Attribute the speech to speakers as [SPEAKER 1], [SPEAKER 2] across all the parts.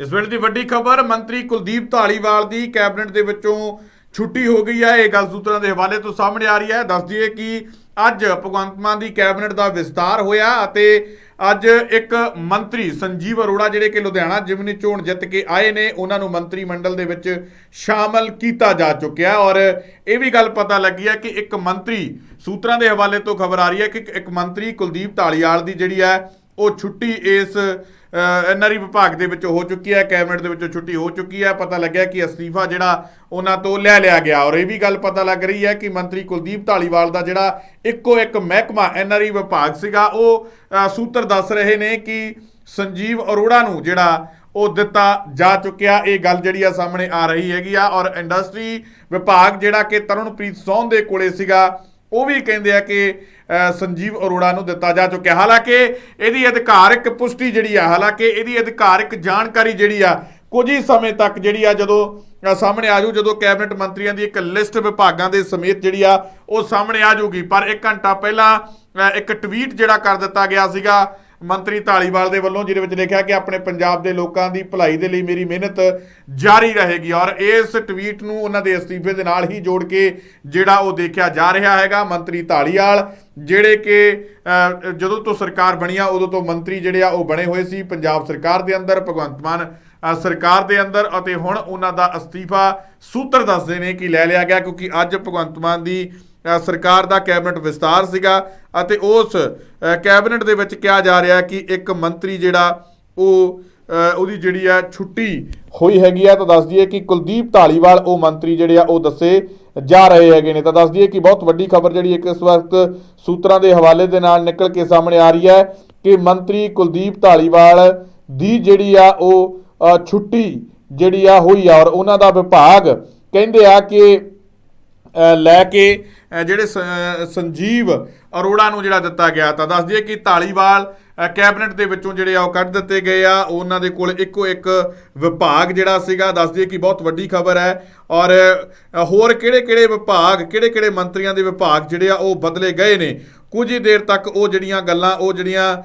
[SPEAKER 1] ਇਸ ਵੇਲੇ ਦੀ ਵੱਡੀ ਖਬਰ, ਮੰਤਰੀ ਕੁਲਦੀਪ ਧਾਲੀਵਾਲ ਦੀ ਕੈਬਨਿਟ ਦੇ ਵਿੱਚੋਂ ਛੁੱਟੀ ਹੋ ਗਈ ਹੈ। ਇਹ ਗੱਲ ਸੂਤਰਾਂ ਦੇ ਹਵਾਲੇ ਤੋਂ ਸਾਹਮਣੇ ਆ ਰਹੀ ਹੈ। ਦੱਸ ਦਈਏ ਕਿ ਅੱਜ ਭਗਵੰਤ ਮਾਨ ਦੀ ਕੈਬਨਿਟ ਦਾ ਵਿਸਤਾਰ ਹੋਇਆ ਅਤੇ ਅੱਜ ਇੱਕ ਮੰਤਰੀ ਸੰਜੀਵ ਅਰੋੜਾ ਜਿਹੜੇ ਕਿ ਲੁਧਿਆਣਾ ਜਿਮਨੀ ਚੋਣ ਜਿੱਤ ਕੇ ਆਏ ਨੇ, ਉਹਨਾਂ ਨੂੰ ਮੰਤਰੀ ਮੰਡਲ ਦੇ ਵਿੱਚ ਸ਼ਾਮਲ ਕੀਤਾ ਜਾ ਚੁੱਕਿਆ ਔਰ ਇਹ ਵੀ ਗੱਲ ਪਤਾ ਲੱਗੀ ਹੈ ਕਿ ਇੱਕ ਮੰਤਰੀ, ਸੂਤਰਾਂ ਦੇ ਹਵਾਲੇ ਤੋਂ ਖਬਰ ਆ ਰਹੀ ਹੈ ਕਿ ਇੱਕ ਮੰਤਰੀ ਕੁਲਦੀਪ ਢਾਲੀਵਾਲ ਦੀ ਜਿਹੜੀ ਹੈ, ਉਹ ਛੁੱਟੀ ਇਸ ਐਨਆਰਈ ਵਿਭਾਗ ਦੇ ਵਿੱਚ ਹੋ ਚੁੱਕੀ ਹੈ, ਕੈਬਨਿਟ ਦੇ ਵਿੱਚੋਂ ਛੁੱਟੀ ਹੋ ਚੁੱਕੀ ਹੈ। ਪਤਾ ਲੱਗਿਆ ਕਿ ਅਸਤੀਫਾ ਜਿਹੜਾ ਉਹਨਾਂ ਤੋਂ ਲੈ ਲਿਆ ਗਿਆ। ਔਰ ਇਹ ਵੀ ਗੱਲ ਪਤਾ ਲੱਗ ਰਹੀ ਹੈ ਕਿ ਮੰਤਰੀ ਕੁਲਦੀਪ ਢਾਲੀਵਾਲ ਦਾ ਜਿਹੜਾ ਇੱਕੋ ਇੱਕ ਮਹਿਕਮਾ ਐਨਆਰਈ ਵਿਭਾਗ ਸੀਗਾ, ਉਹ ਸੂਤਰ ਦੱਸ ਰਹੇ ਨੇ ਕਿ ਸੰਜੀਵ ਅਰੋੜਾ ਨੂੰ ਜਿਹੜਾ ਉਹ ਦਿੱਤਾ ਜਾ ਚੁੱਕਿਆ। ਇਹ ਗੱਲ ਜਿਹੜੀ ਆ ਸਾਹਮਣੇ ਆ ਰਹੀ ਹੈਗੀ ਆ। ਔਰ ਇੰਡਸਟਰੀ ਵਿਭਾਗ ਜਿਹੜਾ ਕਿ ਤਰੁਣਪ੍ਰੀਤ ਸੌਨ ਦੇ ਕੋਲੇ ਸੀਗਾ, ਉਹ ਵੀ ਕਹਿੰਦੇ ਆ ਕਿ ਸੰਜੀਵ ਅਰੋੜਾ ਨੂੰ ਦਿੱਤਾ ਜਾ ਚੁੱਕਿਆ। ਹਾਲਾਂਕਿ ਇਹਦੀ ਅਧਿਕਾਰਿਕ ਪੁਸ਼ਟੀ ਜਿਹੜੀ ਆ, ਹਾਲਾਂਕਿ ਇਹਦੀ ਅਧਿਕਾਰਿਕ ਜਾਣਕਾਰੀ ਜਿਹੜੀ ਆ, ਕੁਝ ਹੀ ਸਮੇਂ ਤੱਕ ਜਿਹੜੀ ਆ, ਜਦੋਂ ਸਾਹਮਣੇ ਆ ਜਾਊ, ਜਦੋਂ ਕੈਬਨਿਟ ਮੰਤਰੀਆਂ ਦੀ ਇੱਕ ਲਿਸਟ ਵਿਭਾਗਾਂ ਦੇ ਸਮੇਤ ਜਿਹੜੀ ਆ, ਉਹ ਸਾਹਮਣੇ ਆ ਜੂਗੀ ਪਰ 1 ਘੰਟਾ ਪਹਿਲਾਂ ਇੱਕ ਟਵੀਟ ਜਿਹੜਾ ਕਰ ਦਿੱਤਾ ਗਿਆ ਸੀਗਾ ਮੰਤਰੀ ਢਾਲੀਵਾਲ ਦੇ ਵੱਲੋਂ, ਜਿਹਦੇ ਵਿੱਚ ਲਿਖਿਆ ਕਿ ਆਪਣੇ ਪੰਜਾਬ ਦੇ ਲੋਕਾਂ ਦੀ ਭਲਾਈ ਦੇ ਲਈ ਮੇਰੀ ਮਿਹਨਤ ਜਾਰੀ ਰਹੇਗੀ ਔਰ ਇਸ ਟਵੀਟ ਨੂੰ ਉਹਨਾਂ ਦੇ ਅਸਤੀਫੇ ਦੇ ਨਾਲ ਹੀ ਜੋੜ ਕੇ ਜਿਹੜਾ ਉਹ ਦੇਖਿਆ ਜਾ ਰਿਹਾ ਹੈਗਾ, ਮੰਤਰੀ ਢਾਲੀਵਾਲ ਜਿਹੜੇ ਕਿ ਜਦੋਂ ਤੋਂ ਸਰਕਾਰ ਬਣੀ ਆ, ਉਦੋਂ ਤੋਂ ਮੰਤਰੀ ਜਿਹੜੇ ਆ, ਉਹ ਬਣੇ ਹੋਏ ਸੀ ਪੰਜਾਬ ਸਰਕਾਰ ਦੇ ਅੰਦਰ, ਭਗਵੰਤ ਮਾਨ ਸਰਕਾਰ ਦੇ ਅੰਦਰ ਅਤੇ ਹੁਣ ਉਹਨਾਂ ਦਾ ਅਸਤੀਫਾ ਸੂਤਰ ਦੱਸਦੇ ਨੇ ਕਿ ਲੈ ਲਿਆ ਗਿਆ ਕਿਉਂਕਿ ਅੱਜ ਭਗਵੰਤ ਮਾਨ ਦੀ ਸਰਕਾਰ ਦਾ ਕੈਬਨਿਟ ਵਿਸਤਾਰ ਸੀਗਾ ਅਤੇ ਉਸ ਕੈਬਨਿਟ ਦੇ ਵਿੱਚ ਕਿਹਾ ਜਾ ਰਿਹਾ ਕਿ ਇੱਕ ਮੰਤਰੀ ਜਿਹੜਾ ਉਹ ਉਹਦੀ ਜਿਹੜੀ ਆ ਛੁੱਟੀ ਹੋਈ ਹੈਗੀ ਆ, ਤਾਂ ਦੱਸ ਦਈਏ ਕਿ ਕੁਲਦੀਪ ਢਾਲੀਵਾਲ ਉਹ ਮੰਤਰੀ ਜਿਹੜੇ ਆ, ਉਹ ਦੱਸੇ ਜਾ ਰਹੇ ਹੈਗੇ ਨੇ। ਤਾਂ ਦੱਸ ਦਈਏ ਕਿ ਬਹੁਤ ਵੱਡੀ ਖਬਰ ਜਿਹੜੀ ਇੱਕ ਇਸ ਵਕਤ ਸੂਤਰਾਂ ਦੇ ਹਵਾਲੇ ਦੇ ਨਾਲ ਨਿਕਲ ਕੇ ਸਾਹਮਣੇ ਆ ਰਹੀ ਹੈ ਕਿ ਮੰਤਰੀ ਕੁਲਦੀਪ ਢਾਲੀਵਾਲ ਦੀ ਜਿਹੜੀ ਆ, ਉਹ ਛੁੱਟੀ ਜਿਹੜੀ ਆ ਹੋਈ ਆ ਔਰ ਉਹਨਾਂ ਦਾ ਵਿਭਾਗ ਕਹਿੰਦੇ ਆ ਕਿ ਲੈ ਕੇ ਜਿਹੜੇ ਸ- ਸੰਜੀਵ ਅਰੋੜਾ ਨੂੰ ਜਿਹੜਾ ਦਿੱਤਾ ਗਿਆ ਤਾਂ ਦੱਸ ਦਈਏ ਕਿ ਢਾਲੀਵਾਲ ਕੈਬਨਿਟ ਦੇ ਵਿੱਚੋਂ ਜਿਹੜੇ ਆ ਉਹ ਕੱਢ ਦਿੱਤੇ ਗਏ ਆ। ਉਹਨਾਂ ਦੇ ਕੋਲ ਇੱਕੋ ਇੱਕ ਵਿਭਾਗ ਜਿਹੜਾ ਸੀਗਾ, ਦੱਸ ਦਈਏ ਕਿ ਬਹੁਤ ਵੱਡੀ ਖਬਰ ਹੈ। ਔਰ ਹੋਰ ਕਿਹੜੇ-ਕਿਹੜੇ ਵਿਭਾਗ, ਕਿਹੜੇ-ਕਿਹੜੇ ਮੰਤਰੀਆਂ ਦੇ ਵਿਭਾਗ ਜਿਹੜੇ ਆ ਉਹ ਬਦਲੇ ਗਏ ਨੇ? ਕੁਝ ਹੀ ਦੇਰ ਤੱਕ ਉਹ ਜਿਹੜੀਆਂ ਗੱਲਾਂ, ਉਹ ਜਿਹੜੀਆਂ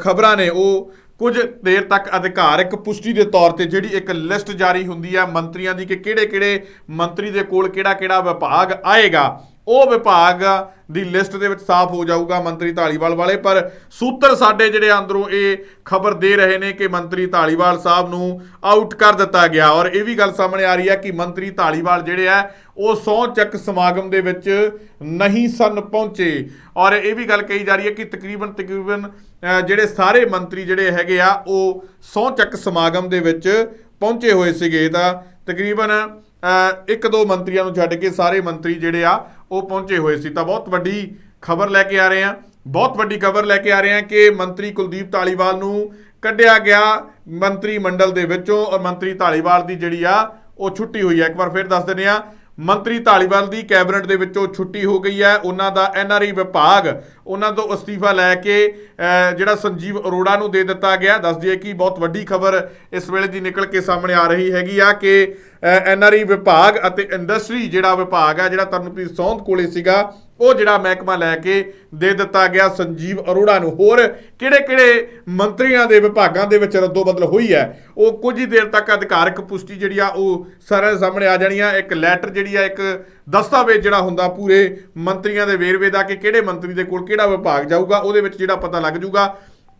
[SPEAKER 1] ਖਬਰਾਂ ਨੇ, ਉਹ ਕੁਝ ਦੇਰ ਤੱਕ ਅਧਿਕਾਰਿਕ ਪੁਸ਼ਟੀ ਦੇ ਤੌਰ ਤੇ ਜਿਹੜੀ ਇੱਕ ਲਿਸਟ ਜਾਰੀ ਹੁੰਦੀ ਹੈ ਮੰਤਰੀਆਂ ਦੀ ਕਿ ਕਿਹੜੇ-ਕਿਹੜੇ ਮੰਤਰੀ ਦੇ ਕੋਲ ਕਿਹੜਾ-ਕਿਹੜਾ ਵਿਭਾਗ ਆਏਗਾ। ਉਹ ਵਿਭਾਗ ਦੀ ਲਿਸਟ ਦੇ ਵਿੱਚ ਸਾਫ਼ ਹੋ ਜਾਊਗਾ ਮੰਤਰੀ ਢਾਲੀਵਾਲ ਵਾਲੇ, ਪਰ ਸੂਤਰ ਸਾਡੇ ਜਿਹੜੇ ਅੰਦਰੋਂ ਇਹ ਖਬਰ ਦੇ ਰਹੇ ਨੇ ਕਿ ਮੰਤਰੀ ਢਾਲੀਵਾਲ ਸਾਹਿਬ ਨੂੰ ਆਊਟ ਕਰ ਦਿੱਤਾ ਗਿਆ। ਔਰ ਇਹ ਵੀ ਗੱਲ ਸਾਹਮਣੇ ਆ ਰਹੀ ਹੈ ਕਿ ਮੰਤਰੀ ਢਾਲੀਵਾਲ ਜਿਹੜੇ ਆ, ਉਹ ਸਹੁੰ ਚੱਕ ਸਮਾਗਮ ਦੇ ਵਿੱਚ ਨਹੀਂ ਸਨ ਪਹੁੰਚੇ। ਔਰ ਇਹ ਵੀ ਗੱਲ ਕਹੀ ਜਾ ਰਹੀ ਹੈ ਕਿ ਤਕਰੀਬਨ ਤਕਰੀਬਨ ਜਿਹੜੇ ਸਾਰੇ ਮੰਤਰੀ ਜਿਹੜੇ ਹੈਗੇ ਆ, ਉਹ ਸਹੁੰ ਚੱਕ ਸਮਾਗਮ ਦੇ ਵਿੱਚ ਪਹੁੰਚੇ ਹੋਏ ਸੀਗੇ। ਤਾਂ ਤਕਰੀਬਨ ਇੱਕ ਦੋ ਮੰਤਰੀਆਂ ਨੂੰ ਛੱਡ ਕੇ ਸਾਰੇ ਮੰਤਰੀ ਜਿਹੜੇ ਆ, ਉਹ ਪਹੁੰਚੇ ਹੋਏ ਸੀ। ਤਾਂ ਬਹੁਤ ਵੱਡੀ ਖਬਰ ਲੈ ਕੇ ਆ ਰਹੇ ਆ। ਬਹੁਤ ਵੱਡੀ ਖਬਰ ਲੈ ਕੇ ਆ ਰਹੇ ਆ ਕਿ ਮੰਤਰੀ ਕੁਲਦੀਪ ਢਾਲੀਵਾਲ ਨੂੰ ਕੱਢਿਆ ਗਿਆ ਮੰਤਰੀ ਮੰਡਲ ਦੇ ਵਿੱਚੋਂ ਔਰ ਮੰਤਰੀ ਢਾਲੀਵਾਲ ਦੀ ਜਿਹੜੀ ਆ, ਉਹ ਛੁੱਟੀ ਹੋਈ ਹੈ ਇੱਕ ਵਾਰ ਫਿਰ ਦੱਸ ਦਿੰਦੇ ਆ, ਮੰਤਰੀ ਢਾਲੀਵਾਲ ਦੀ ਕੈਬਨਿਟ ਦੇ ਵਿੱਚੋਂ ਛੁੱਟੀ ਹੋ ਗਈ ਹੈ ਉਹਨਾਂ ਦਾ ਐਨਆਰਆਈ ਵਿਭਾਗ ਉਹਨਾਂ ਤੋਂ ਅਸਤੀਫਾ ਲੈ ਕੇ ਜਿਹੜਾ ਸੰਜੀਵ ਅਰੋੜਾ ਨੂੰ ਦੇ ਦਿੱਤਾ ਗਿਆ। ਦੱਸ ਦਈਏ ਕਿ ਬਹੁਤ ਵੱਡੀ ਖਬਰ ਇਸ ਵੇਲੇ ਦੀ ਨਿਕਲ ਕੇ ਸਾਹਮਣੇ ਆ ਰਹੀ ਹੈਗੀ ਆ ਕਿ ਐਨਆਰਆਈ ਵਿਭਾਗ ਅਤੇ ਇੰਡਸਟਰੀ ਜਿਹੜਾ ਵਿਭਾਗ ਆ, ਜਿਹੜਾ ਤਰਨਪ੍ਰੀਤ ਸੌਂਦ ਕੋਲੇ ਸੀਗਾ, ਉਹ ਜਿਹੜਾ ਮਹਿਕਮਾ ਲੈ ਕੇ ਦੇ ਦਿੱਤਾ ਗਿਆ ਸੰਜੀਵ ਅਰੋੜਾ ਨੂੰ। ਹੋਰ ਕਿਹੜੇ-ਕਿਹੜੇ ਮੰਤਰੀਆਂ ਦੇ ਵਿਭਾਗਾਂ ਦੇ ਵਿੱਚ ਰੱਦੋ ਬਦਲ ਹੋਈ ਹੈ, ਉਹ ਕੁਝ ਹੀ ਦੇਰ ਤੱਕ ਅਧਿਕਾਰਕ ਪੁਸ਼ਟੀ ਜਿਹੜੀ ਆ, ਉਹ ਸਾਰਿਆਂ ਦੇ ਸਾਹਮਣੇ ਆ ਜਾਣੀ ਆ। ਇੱਕ ਲੈਟਰ ਜਿਹੜੀ ਆ, ਇੱਕ ਦਸਤਾਵੇਜ਼ ਜਿਹੜਾ ਹੁੰਦਾ ਪੂਰੇ ਮੰਤਰੀਆਂ ਦੇ ਵੇਰਵੇ ਦਾ ਕਿ ਕਿਹੜੇ ਮੰਤਰੀ ਦੇ ਕੋਲ ਕਿਹੜਾ ਵਿਭਾਗ ਜਾਊਗਾ, ਉਹਦੇ ਵਿੱਚ ਜਿਹੜਾ ਪਤਾ ਲੱਗ ਜਾਊਗਾ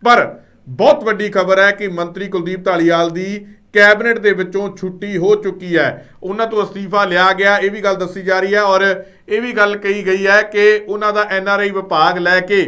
[SPEAKER 1] ਪਰ ਬਹੁਤ ਵੱਡੀ ਖਬਰ ਹੈ ਕਿ ਮੰਤਰੀ ਕੁਲਦੀਪ ਢਾਲੀਵਾਲ ਦੀ ਕੈਬਨਿਟ ਦੇ ਵਿੱਚੋਂ ਛੁੱਟੀ ਹੋ ਚੁੱਕੀ ਹੈ। ਉਹਨਾਂ ਤੋਂ ਅਸਤੀਫਾ ਲਿਆ ਗਿਆ, ਇਹ ਵੀ ਗੱਲ ਦੱਸੀ ਜਾ ਰਹੀ ਹੈ ਔਰ ਇਹ ਵੀ ਗੱਲ ਕਹੀ ਗਈ ਹੈ ਕਿ ਉਹਨਾਂ ਦਾ ਐਨਆਰਆਈ ਵਿਭਾਗ ਲੈ ਕੇ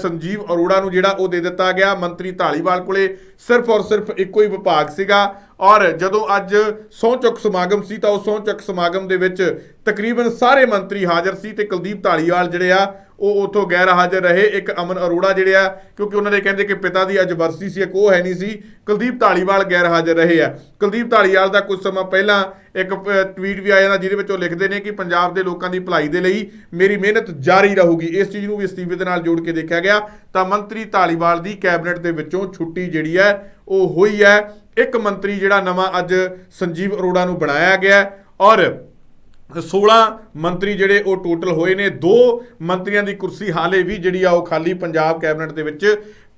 [SPEAKER 1] ਸੰਜੀਵ ਅਰੋੜਾ ਨੂੰ ਜਿਹੜਾ ਉਹ ਦੇ ਦਿੱਤਾ ਗਿਆ, ਮੰਤਰੀ ਢਾਲੀਵਾਲ ਕੋਲੇ ਸਿਰਫ ਔਰ ਸਿਰਫ ਇੱਕੋ ਹੀ ਵਿਭਾਗ ਸੀਗਾ ਔਰ ਜਦੋਂ ਅੱਜ ਸਹੁੰ ਚੁੱਕ ਸਮਾਗਮ ਸੀ ਤਾਂ ਉਹ ਸਹੁੰ ਚੁੱਕ ਸਮਾਗਮ ਦੇ ਵਿੱਚ ਤਕਰੀਬਨ ਸਾਰੇ ਮੰਤਰੀ ਹਾਜ਼ਰ ਸੀ ਤੇ ਕੁਲਦੀਪ ਢਾਲੀਵਾਲ ਜਿਹੜੇ ਆ ਉਹ ਉਥੋਂ ਗੈਰ ਹਾਜ਼ਰ ਰਹੇ। ਇੱਕ ਅਮਨ ਅਰੋੜਾ ਜਿਹੜੇ ਆ, ਕਿਉਂਕਿ ਉਹਨਾਂ ਦੇ ਕਹਿੰਦੇ ਕਿ ਪਿਤਾ ਦੀ ਅੱਜ ਵਰਸੀ ਸੀ, ਇੱਕ ਉਹ ਹੈ ਨਹੀਂ ਸੀ। ਕੁਲਦੀਪ ਢਾਲੀਵਾਲ ਗੈਰ ਹਾਜ਼ਰ ਰਹੇ ਆ। ਕੁਲਦੀਪ ਢਾਲੀਵਾਲ ਦਾ ਕੁਝ ਸਮਾਂ ਪਹਿਲਾਂ ਇੱਕ ਟਵੀਟ ਵੀ ਆਇਆ ਨਾ ਜਿਹਦੇ ਵਿੱਚ ਉਹ ਲਿਖਦੇ ਨੇ ਕਿ ਪੰਜਾਬ ਦੇ ਲੋਕਾਂ ਦੀ ਭਲਾਈ ਦੇ ਲਈ ਮੇਰੀ ਮਿਹਨਤ ਜਾਰੀ ਰਹੂਗੀ। ਇਸ ਚੀਜ਼ ਨੂੰ ਵੀ ਅਸਤੀਫੇ ਦੇ ਨਾਲ ਜੋੜ ਕੇ ਦੇਖਿਆ ਗਿਆ। ਤਾਂ ਮੰਤਰੀ ਢਾਲੀਵਾਲ ਦੀ ਕੈਬਨਿਟ ਦੇ ਵਿੱਚੋਂ ਛੁੱਟੀ ਜਿਹੜੀ ਹੈ, ਉਹ ਹੋਈ ਹੈ। ਇੱਕ ਮੰਤਰੀ ਜਿਹੜਾ ਨਵਾਂ ਅੱਜ ਸੰਜੀਵ ਅਰੋੜਾ ਨੂੰ ਬਣਾਇਆ ਗਿਆ ਔਰ 16 ਮੰਤਰੀ ਜਿਹੜੇ ਉਹ ਟੋਟਲ ਹੋਏ ਨੇ, ਦੋ ਮੰਤਰੀਆਂ ਦੀ ਕੁਰਸੀ ਹਾਲੇ ਵੀ ਜਿਹੜੀ ਆ ਉਹ ਖਾਲੀ ਪੰਜਾਬ ਕੈਬਨਿਟ ਦੇ ਵਿੱਚ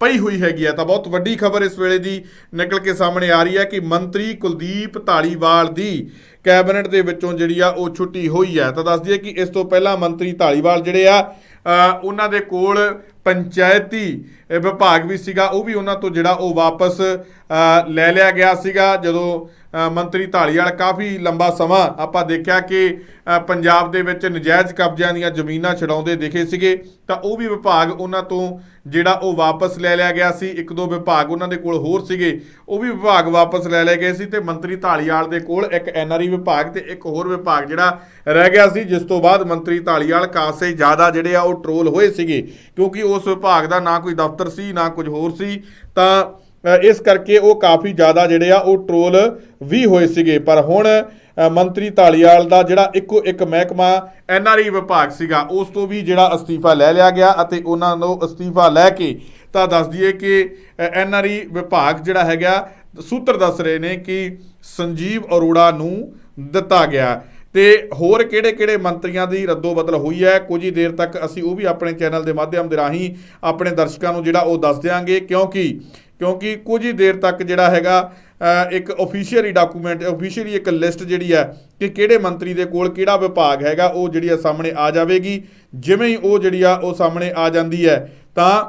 [SPEAKER 1] ਪਈ ਹੋਈ ਹੈਗੀ ਹੈ ਤਾਂ ਬਹੁਤ ਵੱਡੀ ਖਬਰ ਇਸ ਵੇਲੇ ਦੀ ਨਿਕਲ ਕੇ ਸਾਹਮਣੇ ਆ ਰਹੀ ਹੈ ਕਿ ਮੰਤਰੀ ਕੁਲਦੀਪ ਢਾਲੀਵਾਲ ਦੀ ਕੈਬਨਿਟ ਦੇ ਵਿੱਚੋਂ ਜਿਹੜੀ ਆ ਉਹ ਛੁੱਟੀ ਹੋਈ ਹੈ। ਤਾਂ ਦੱਸ ਦਈਏ ਕਿ ਇਸ ਤੋਂ ਪਹਿਲਾਂ ਮੰਤਰੀ ਢਾਲੀਵਾਲ ਜਿਹੜੇ ਆ ਉਹਨਾਂ ਦੇ ਕੋਲ ਪੰਚਾਇਤੀ ਵਿਭਾਗ ਵੀ ਸੀਗਾ। ਉਹ ਵੀ ਉਹਨਾਂ ਤੋਂ ਜਿਹੜਾ ਉਹ ਵਾਪਸ ਲੈ ਲਿਆ ਗਿਆ ਸੀਗਾ। ਜਦੋਂ ਮੰਤਰੀ ਢਾਲੀਵਾਲ ਕਾਫੀ ਲੰਬਾ ਸਮਾਂ ਆਪਾਂ ਦੇਖਿਆ ਕਿ ਪੰਜਾਬ ਦੇ ਵਿੱਚ ਨਜਾਇਜ਼ ਕਬਜ਼ਿਆਂ ਦੀਆਂ ਜ਼ਮੀਨਾਂ ਛਡਾਉਂਦੇ ਦਿਖੇ ਸੀਗੇ। ਤਾਂ ਉਹ ਵੀ ਵਿਭਾਗ ਉਹਨਾਂ ਤੋਂ ਜਿਹੜਾ ਉਹ ਵਾਪਸ ਲੈ ਲਿਆ ਗਿਆ ਸੀ। ਇੱਕ ਦੋ ਵਿਭਾਗ ਉਹਨਾਂ ਦੇ ਕੋਲ ਹੋਰ ਸੀਗੇ। ਉਹ ਵੀ ਵਿਭਾਗ ਵਾਪਸ ਲੈ ਲਏ ਗਏ ਸੀ ਤੇ ਮੰਤਰੀ ਢਾਲੀਵਾਲ ਦੇ ਕੋਲ ਇੱਕ ਐਨਆਰਈ ਵਿਭਾਗ ਤੇ ਇੱਕ ਹੋਰ ਵਿਭਾਗ ਜਿਹੜਾ ਰਹਿ ਗਿਆ ਸੀ, ਜਿਸ ਤੋਂ ਬਾਅਦ ਮੰਤਰੀ ਢਾਲੀਵਾਲ ਕਾਸੇ ਜ਼ਿਆਦਾ ਜਿਹੜੇ ਆ ਉਹ ਟਰੋਲ ਹੋਏ ਸੀਗੇ। ਕਿਉਂਕਿ ਉਸ ਵਿਭਾਗ ਦਾ ਨਾ ਕੋਈ ਦਫ਼ਤਰ ਸੀ, ਨਾ ਕੁਝ ਹੋਰ ਸੀ। ਤਾਂ ਇਸ ਕਰਕੇ ਉਹ ਕਾਫੀ ਜ਼ਿਆਦਾ ਜਿਹੜੇ ਆ ਉਹ ਟਰੋਲ ਵੀ ਹੋਏ ਸੀਗੇ। ਪਰ ਹੁਣ ਮੰਤਰੀ ਢਾਲੀਵਾਲ ਦਾ ਜਿਹੜਾ ਇੱਕੋ ਇੱਕ ਮਹਿਕਮਾ ਐਨਆਰਈ ਵਿਭਾਗ ਸੀਗਾ, ਉਸ ਤੋਂ ਵੀ ਜਿਹੜਾ ਅਸਤੀਫਾ ਲੈ ਲਿਆ ਗਿਆ ਅਤੇ ਉਹਨਾਂ ਨੂੰ ਅਸਤੀਫਾ ਲੈ ਕੇ ਤਾਂ ਦੱਸ ਦਈਏ ਕਿ ਐਨਆਰਈ ਵਿਭਾਗ ਜਿਹੜਾ ਹੈਗਾ, ਸੂਤਰ ਦੱਸ ਰਹੇ ਨੇ ਕਿ ਸੰਜੀਵ ਅਰੋੜਾ ਨੂੰ ਦਿੱਤਾ ਗਿਆ। ਤੇ ਹੋਰ ਕਿਹੜੇ-ਕਿਹੜੇ ਮੰਤਰੀਆਂ ਦੀ ਰੱਦੋ ਬਦਲ ਹੋਈ ਹੈ, ਕੁਝ ਹੀ ਦੇਰ ਤੱਕ ਅਸੀਂ ਉਹ ਵੀ ਆਪਣੇ ਚੈਨਲ ਦੇ ਮਾਧਿਅਮ ਦੇ ਰਾਹੀਂ ਆਪਣੇ ਦਰਸ਼ਕਾਂ ਨੂੰ ਜਿਹੜਾ ਉਹ ਦੱਸ ਦਿਆਂਗੇ, ਕਿਉਂਕਿ ਕਿਉਂਕਿ ਕੁਝ ਹੀ ਦੇਰ ਤੱਕ ਜਿਹੜਾ ਹੈਗਾ ਇੱਕ ਅਫੀਸ਼ੀਅਲੀ ਡਾਕੂਮੈਂਟ ਅਫੀਸ਼ੀਅਲੀ ਇੱਕ ਲਿਸਟ ਜਿਹੜੀ ਹੈ ਕਿ ਕਿਹੜੇ ਮੰਤਰੀ ਦੇ ਕੋਲ ਕਿਹੜਾ ਵਿਭਾਗ ਹੈਗਾ, ਉਹ ਜਿਹੜੀ ਆ ਸਾਹਮਣੇ ਆ ਜਾਵੇਗੀ। ਜਿਵੇਂ ਹੀ ਉਹ ਜਿਹੜੀ ਆ, ਉਹ ਸਾਹਮਣੇ ਆ ਜਾਂਦੀ ਹੈ, ਤਾਂ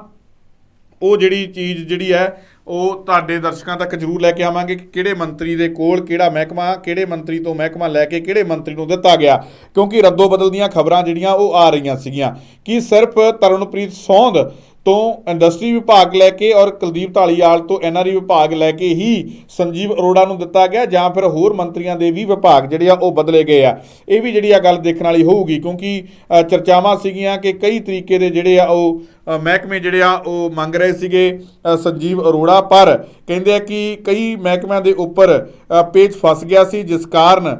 [SPEAKER 1] ਉਹ ਜਿਹੜੀ ਚੀਜ਼ ਜਿਹੜੀ ਹੈ, ਉਹ ਤੁਹਾਡੇ ਦਰਸ਼ਕਾਂ ਤੱਕ ਜ਼ਰੂਰ ਲੈ ਕੇ ਆਵਾਂਗੇ ਕਿ ਕਿਹੜੇ ਮੰਤਰੀ ਦੇ ਕੋਲ ਕਿਹੜਾ ਮਹਿਕਮਾ, ਕਿਹੜੇ ਮੰਤਰੀ ਤੋਂ ਮਹਿਕਮਾ ਲੈ ਕੇ ਕਿਹੜੇ ਮੰਤਰੀ ਨੂੰ ਦਿੱਤਾ ਗਿਆ। ਕਿਉਂਕਿ ਰੱਦੋ ਬਦਲ ਦੀਆਂ ਖਬਰਾਂ ਜਿਹੜੀਆਂ, ਉਹ ਆ ਰਹੀਆਂ ਸੀਗੀਆਂ। ਕਿ ਸਿਰਫ ਤਰਨਪ੍ਰੀਤ ਸੌਂਦ ਤੋਂ ਇੰਡਸਟਰੀ ਵਿਭਾਗ ਲੈ ਕੇ ਔਰ ਕੁਲਦੀਪ ਢਾਲੀਵਾਲ ਤੋਂ ਐਨਆਰਈ ਵਿਭਾਗ ਲੈ ਕੇ ਹੀ ਸੰਜੀਵ ਅਰੋੜਾ ਨੂੰ ਦਿੱਤਾ ਗਿਆ ਜਾਂ ਫਿਰ ਹੋਰ ਮੰਤਰੀਆਂ ਦੇ ਵੀ ਵਿਭਾਗ ਜਿਹੜੇ ਆ ਉਹ ਬਦਲੇ ਗਏ ਆ। ਇਹ ਵੀ ਜਿਹੜੀ ਆ ਗੱਲ ਦੇਖਣ ਵਾਲੀ ਹੋਊਗੀ ਕਿਉਂਕਿ ਚਰਚਾਵਾਂ ਸੀਗੀਆਂ ਕਿ ਕਈ ਤਰੀਕੇ ਦੇ ਜਿਹੜੇ ਆ ਉਹ ਮਹਿਕਮੇ ਜਿਹੜੇ ਆ ਉਹ ਮੰਗ ਰਹੇ ਸੀਗੇ ਸੰਜੀਵ ਅਰੋੜਾ। ਪਰ ਕਹਿੰਦੇ ਆ ਕਿ ਕਈ ਮਹਿਕਮਿਆਂ ਦੇ ਉੱਪਰ ਪੇਚ ਫਸ ਗਿਆ ਸੀ, ਜਿਸ ਕਾਰਨ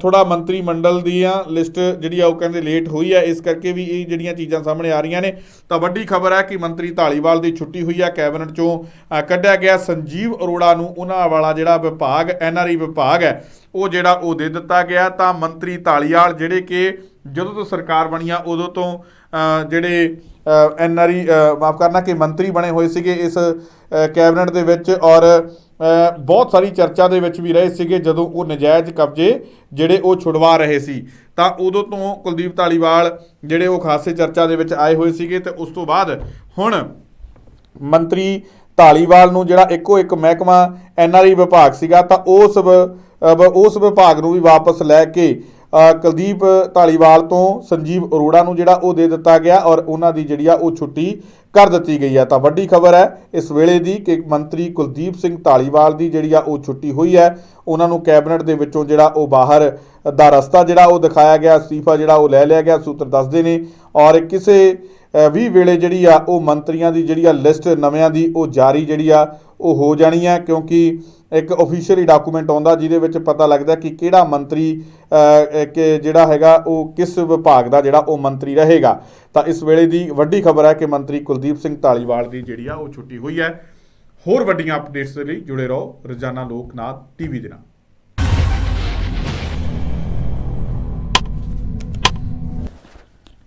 [SPEAKER 1] ਥੋੜਾ ਮੰਤਰੀ ਮੰਡਲ ਦੀਆਂ ਲਿਸਟ ਜਿਹੜੀ ਆ ਉਹ ਕਹਿੰਦੇ ਲੇਟ ਹੋਈ ਹੈ ਇਸ ਕਰਕੇ ਵੀ ਇਹ ਜਿਹੜੀਆਂ ਚੀਜ਼ਾਂ ਸਾਹਮਣੇ ਆ ਰਹੀਆਂ ਨੇ। ਤਾਂ ਵੱਡੀ ਖਬਰ ਹੈ ਕਿ ਮੰਤਰੀ ਢਾਲੀਵਾਲ ਦੀ ਛੁੱਟੀ ਹੋਈ ਆ ਕੈਬਨਿਟ ਚੋਂ। ਕੱਢਿਆ ਗਿਆ ਸੰਜੀਵ ਅਰੋੜਾ ਨੂੰ। ਉਹਨਾਂ ਵਾਲਾ ਜਿਹੜਾ ਵਿਭਾਗ ਐਨਆਰਈ ਵਿਭਾਗ ਹੈ, ਉਹ ਜਿਹੜਾ ਉਹ ਦੇ ਦਿੱਤਾ ਗਿਆ। ਤਾਂ ਮੰਤਰੀ ਢਾਲੀਵਾਲ ਜਿਹੜੇ ਕਿ ਜਦੋਂ ਤੋਂ ਸਰਕਾਰ ਬਣੀ ਆ, ਉਦੋਂ ਤੋਂ ਜਿਹੜੇ ਐਨ ਆਰ ਐਨਆਰਈ ਮਾਫ ਕਰਨਾ ਕਿ ਮੰਤਰੀ ਬਣੇ ਹੋਏ ਸੀਗੇ ਇਸ ਕੈਬਨਿਟ ਦੇ ਵਿੱਚ ਔਰ ਬਹੁਤ ਸਾਰੀ ਚਰਚਾ ਦੇ ਵਿੱਚ ਵੀ ਰਹੇ ਸੀਗੇ ਜਦੋਂ ਉਹ ਨਜਾਇਜ਼ ਕਬਜ਼ੇ ਜਿਹੜੇ ਉਹ ਛੁਡਵਾ ਰਹੇ ਸੀ। ਤਾਂ ਉਦੋਂ ਤੋਂ ਕੁਲਦੀਪ ਢਾਲੀਵਾਲ ਜਿਹੜੇ ਉਹ ਖਾਸੇ ਚਰਚਾ ਦੇ ਵਿੱਚ ਆਏ ਹੋਏ ਸੀਗੇ ਤੇ ਉਸ ਤੋਂ ਬਾਅਦ ਹੁਣ ਮੰਤਰੀ ਢਾਲੀਵਾਲ ਨੂੰ ਜਿਹੜਾ ਇੱਕੋ ਇੱਕ ਮਹਿਕਮਾ ਐਨਆਰਈ ਵਿਭਾਗ ਸੀਗਾ ਤਾਂ ਉਸ ਵ- ਉਸ ਵਿਭਾਗ ਨੂੰ ਵੀ ਵਾਪਸ ਲੈ ਕੇ ਕੁਲਦੀਪ ਢਾਲੀਵਾਲ ਤੋਂ ਸੰਜੀਵ ਅਰੋੜਾ ਨੂੰ ਜਿਹੜਾ ਉਹ ਦੇ ਦਿੱਤਾ ਗਿਆ ਔਰ ਉਹਨਾਂ ਦੀ ਜਿਹੜੀ ਆ ਉਹ ਛੁੱਟੀ ਕਰ ਦਿੱਤੀ ਗਈ ਹੈ ਤਾਂ ਵੱਡੀ ਖਬਰ ਹੈ, ਇਸ ਵੇਲੇ ਦੀ ਕਿ ਮੰਤਰੀ ਕੁਲਦੀਪ ਸਿੰਘ ਢਾਲੀਵਾਲ ਦੀ ਜਿਹੜੀ ਆ ਉਹ ਛੁੱਟੀ ਹੋਈ ਹੈ, ਉਹਨਾਂ ਨੂੰ ਕੈਬਨਿਟ ਦੇ ਵਿੱਚੋਂ ਜਿਹੜਾ ਉਹ ਬਾਹਰ ਦਾ ਰਸਤਾ ਜਿਹੜਾ ਉਹ ਦਿਖਾਇਆ ਗਿਆ, ਅਸਤੀਫਾ ਜਿਹੜਾ ਉਹ ਲੈ ਲਿਆ ਗਿਆ, ਸੂਤਰ ਦੱਸਦੇ ਨੇ ਔਰ ਕਿਸੇ ਵੀ ਵੇਲੇ ਜਿਹੜੀ ਆ ਉਹ ਮੰਤਰੀਆਂ ਦੀ ਜਿਹੜੀ ਆ ਲਿਸਟ ਨਵਿਆਂ ਦੀ ਉਹ ਜਾਰੀ ਜਿਹੜੀ ਆ ਉਹ ਹੋ ਜਾਣੀ ਹੈ ਕਿਉਂਕਿ ਇੱਕ ਅਫੀਸ਼ੀਅਲੀ ਡਾਕੂਮੈਂਟ ਆਉਂਦਾ ਜਿਹਦੇ ਵਿੱਚ ਪਤਾ ਲੱਗਦਾ ਕਿ ਕਿਹੜਾ ਮੰਤਰੀ ਕਿ ਜਿਹੜਾ ਹੈਗਾ ਉਹ ਕਿਸ ਵਿਭਾਗ ਦਾ ਜਿਹੜਾ ਉਹ ਮੰਤਰੀ ਰਹੇਗਾ। ਤਾਂ ਇਸ ਵੇਲੇ ਦੀ ਵੱਡੀ ਖਬਰ ਹੈ ਕਿ ਮੰਤਰੀ ਕੁਲਦੀਪ ਸਿੰਘ ਢਾਲੀਵਾਲ ਦੀ ਜਿਹੜੀ ਆ ਉਹ ਛੁੱਟੀ ਹੋਈ ਹੈ। ਹੋਰ ਵੱਡੀਆਂ ਅਪਡੇਟਸ ਦੇ ਲਈ ਜੁੜੇ ਰਹੋ ਰੋਜ਼ਾਨਾ ਲੋਕਨਾਥ ਟੀਵੀ ਦੇ ਨਾਲ।